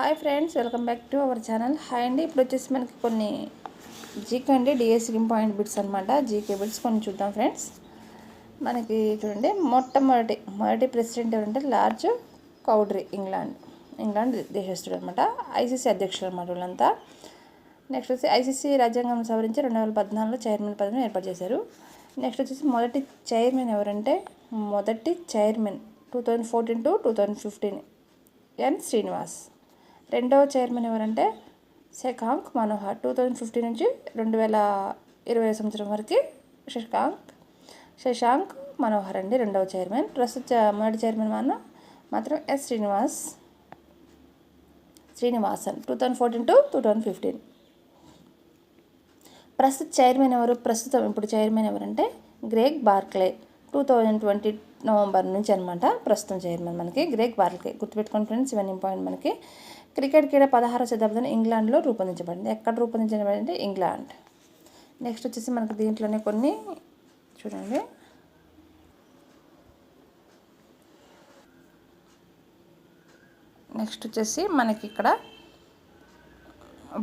Hi friends welcome back to our channel. Hi అండి ఇప్పుడు వచ్చేసి మనకి కొన్ని జీకే అండి డిఎస్సి పాయింట్ బిట్స్ అనమాట జీకే బిట్స్ కొన్ని చూద్దాం ఫ్రెండ్స్. మనకి చూడండి మొట్టమొదటి మొదటి ప్రెసిడెంట్ ఎవరంటే లార్జ్ కౌడ్రీ ఇంగ్లాండ్. ఇంగ్లాండ్ దేశస్తుడు అనమాట ఐసీసీ అధ్యక్షుడు అనమాట వీళ్ళంతా. నెక్స్ట్ వచ్చి ఐసీసీ రాజ్యాంగం సవరించి రెండు వేల పద్నాలుగులో చైర్మన్ పదవిని ఏర్పాటు చేశారు. నెక్స్ట్ వచ్చేసి మొదటి చైర్మన్ ఎవరంటే మొదటి chairman two thousand fourteen to two thousand fifteen N Srinivas. రెండవ చైర్మన్ ఎవరంటే Shashank Manohar two thousand fifteen నుంచి రెండు వేల ఇరవై సంవత్సరం వరకు శశాంక్ శశాంక్ మనోహర్ అండి రెండవ చైర్మన్. ప్రస్తుత మొదటి చైర్మన్ మన మాత్రం S Srinivas Srinivasan two thousand fourteen to two thousand fifteen ప్రస్తుత చైర్మన్ ఎవరు? ప్రస్తుతం ఇప్పుడు చైర్మన్ ఎవరంటే Greg Barclay two thousand twenty November నుంచి అనమాట ప్రస్తుతం చైర్మన్ మనకి. గ్రేక్ బార్క్లే గుర్తుపెట్టుకోండి ఫ్రెండ్స్ ఇవన్నీ ఇంపార్టెంట్ మనకి. క్రికెట్ క్రీడ పదహారవ శతాబ్దం ఇంగ్లాండ్లో రూపొందించబడింది. ఎక్కడ రూపొందించబడింది? అంటే ఇంగ్లాండ్. నెక్స్ట్ వచ్చేసి మనకి దీంట్లోనే కొన్ని చూడండి. నెక్స్ట్ వచ్చేసి మనకి ఇక్కడ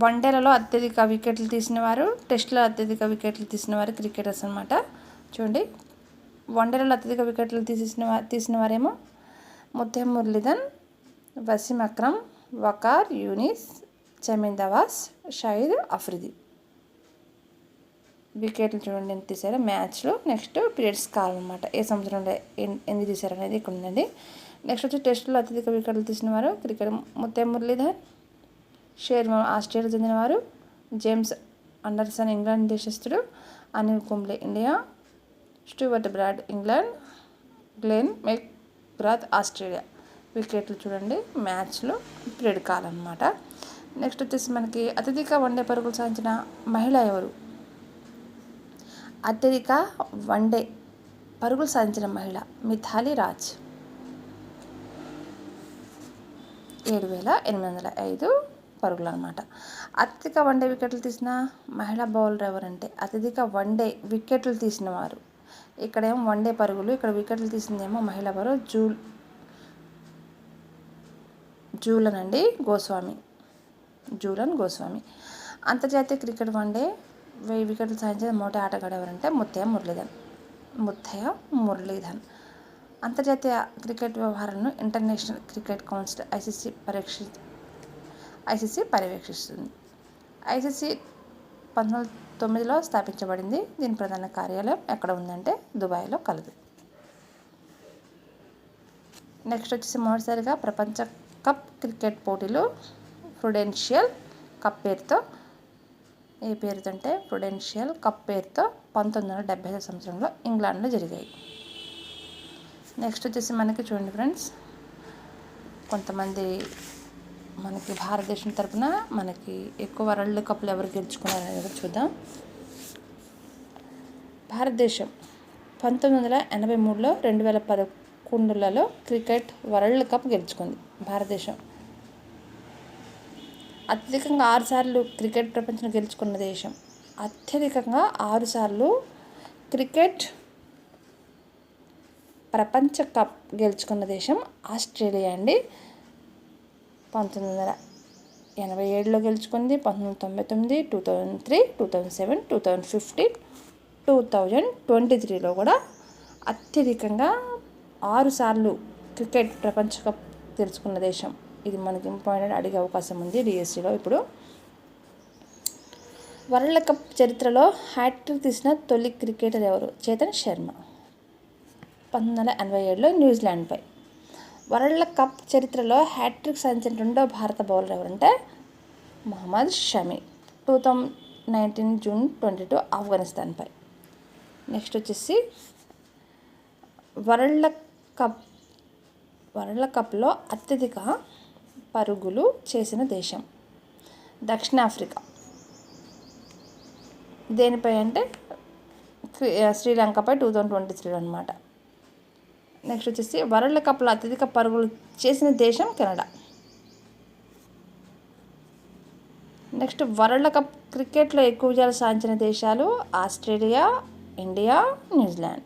వన్డేలలో అత్యధిక వికెట్లు తీసిన వారు టెస్ట్లో అత్యధిక వికెట్లు తీసిన వారు క్రికెటర్స్ అనమాట చూడండి. వన్డేలలో అత్యధిక వికెట్లు తీసేసిన తీసిన వారేమో ముత్తే మురళీధన్ వసీం అక్రమ్ వకార్ యూనిస్ చమీన్ దవాస్ షహీద్ అఫ్రిది వికెట్లు చూడండి ఎంత తీసారో మ్యాచ్లో నెక్స్ట్ పీరియడ్స్ కాలం అనమాట ఏ సంవత్సరంలో ఎన్ని తీశారు అనేది ఇక్కడ ఉందండి. నెక్స్ట్ వచ్చి టెస్టులో అత్యధిక వికెట్లు తీసిన వారు క్రికెట్ ముత్తే మురళీధర్ షేర్ ఆస్ట్రేలియా చెందినవారు James Anderson England దేశస్థుడు Anil Kumble India Stuart Broad England Glenn McGrath Australia. వికెట్లు చూడండి మ్యాచ్లో పీరియడ్ కాలన్నమాట. నెక్స్ట్ వచ్చేసి మనకి అత్యధిక వన్డే పరుగులు సాధించిన మహిళ ఎవరు? అత్యధిక వన్డే పరుగులు సాధించిన మహిళ మిథాలి రాజ్. ఏడు వేల ఎనిమిది వందల ఐదు పరుగులు అనమాట అత్యధిక వన్డే వికెట్లు తీసిన మహిళా బౌలర్ ఎవరంటే అత్యధిక వన్డే వికెట్లు తీసిన వారు ఇక్కడేమో వన్డే పరుగులు ఇక్కడ వికెట్లు తీసిందేమో మహిళ పరుగు జూల్ జూలన్ అండి గోస్వామి జూలన్ గోస్వామి. అంతర్జాతీయ క్రికెట్ వన్డే వెయ్యి వికెట్లు సాధించిన మొదటి ఆటగాడు ఎవరంటే ముత్తయ్య మురళీధన్ ముత్తయ్య మురళీధన్ అంతర్జాతీయ క్రికెట్ వ్యవహారాలను ఇంటర్నేషనల్ క్రికెట్ కౌన్సిల్ ఐసీసీ పరీక్ష ఐసీసీ పర్యవేక్షిస్తుంది. ఐసీసీ పంతొమ్మిది తొమ్మిదిలో స్థాపించబడింది. దీని ప్రధాన కార్యాలయం ఎక్కడ ఉందంటే దుబాయ్లో కలదు. నెక్స్ట్ వచ్చేసి మొదటిసారిగా ప్రపంచ కప్ క్రికెట్ పోటీలు ప్రుడెన్షియల్ కప్ పేరుతో ఏ పేరుతో అంటే ప్రుడెన్షియల్ కప్ పేరుతో పంతొమ్మిది వందల డెబ్బై ఐదు సంవత్సరంలో ఇంగ్లాండ్లో జరిగాయి. నెక్స్ట్ వచ్చేసి మనకి చూడండి ఫ్రెండ్స్ కొంతమంది మనకి భారతదేశం తరపున మనకి ఎక్కువ వరల్డ్ కప్లు ఎవరు గెలుచుకున్నారు అనేది చూద్దాం. భారతదేశం పంతొమ్మిది వందల ఎనభై మూడులో రెండు వేల పదకొండులలో క్రికెట్ వరల్డ్ కప్ గెలుచుకుంది భారతదేశం. అత్యధికంగా ఆరుసార్లు క్రికెట్ ప్రపంచం గెలుచుకున్న దేశం. అత్యధికంగా ఆరుసార్లు క్రికెట్ ప్రపంచ కప్ గెలుచుకున్న దేశం ఆస్ట్రేలియా అండి. పంతొమ్మిది వందల ఎనభై ఏడులో గెలుచుకుంది పంతొమ్మిది వందల తొంభై తొమ్మిది two thousand three two thousand seven two thousand fifteen two thousand twenty త్రీలో కూడా అత్యధికంగా ఆరు సార్లు క్రికెట్ ప్రపంచ కప్ తెలుసుకున్న దేశం. ఇది మనకి ఇంపార్టెంట్ అడిగే అవకాశం ఉంది డిఎస్సిలో ఇప్పుడు. వరల్డ్ కప్ చరిత్రలో హ్యాట్రిక్ తీసిన తొలి క్రికెటర్ ఎవరు? చేతన్ శర్మ. పంతొమ్మిది వందల ఎనభై ఏడులో న్యూజిలాండ్పై. వరల్డ్ కప్ చరిత్రలో హ్యాట్రిక్ సాధించిన రెండో భారత బౌలర్ ఎవరంటే Mohammed Shami. Two thousand nineteen June twenty two ఆఫ్ఘనిస్తాన్పై. Next వచ్చేసి వరల్డ్ కప్ వరల్డ్ కప్లో అత్యధిక పరుగులు చేసిన దేశం దక్షిణాఫ్రికా. దేనిపై అంటే శ్రీలంకపై టూ థౌజండ్ ట్వంటీ త్రీ అనమాట నెక్స్ట్ వచ్చేసి వరల్డ్ కప్లో అత్యధిక పరుగులు చేసిన దేశం కెనడా. నెక్స్ట్ వరల్డ్ కప్ క్రికెట్లో ఎక్కువ విజయాలు సాధించిన దేశాలు ఆస్ట్రేలియా ఇండియా న్యూజిలాండ్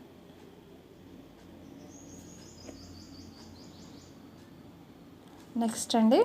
నెక్స్ట్ అండి.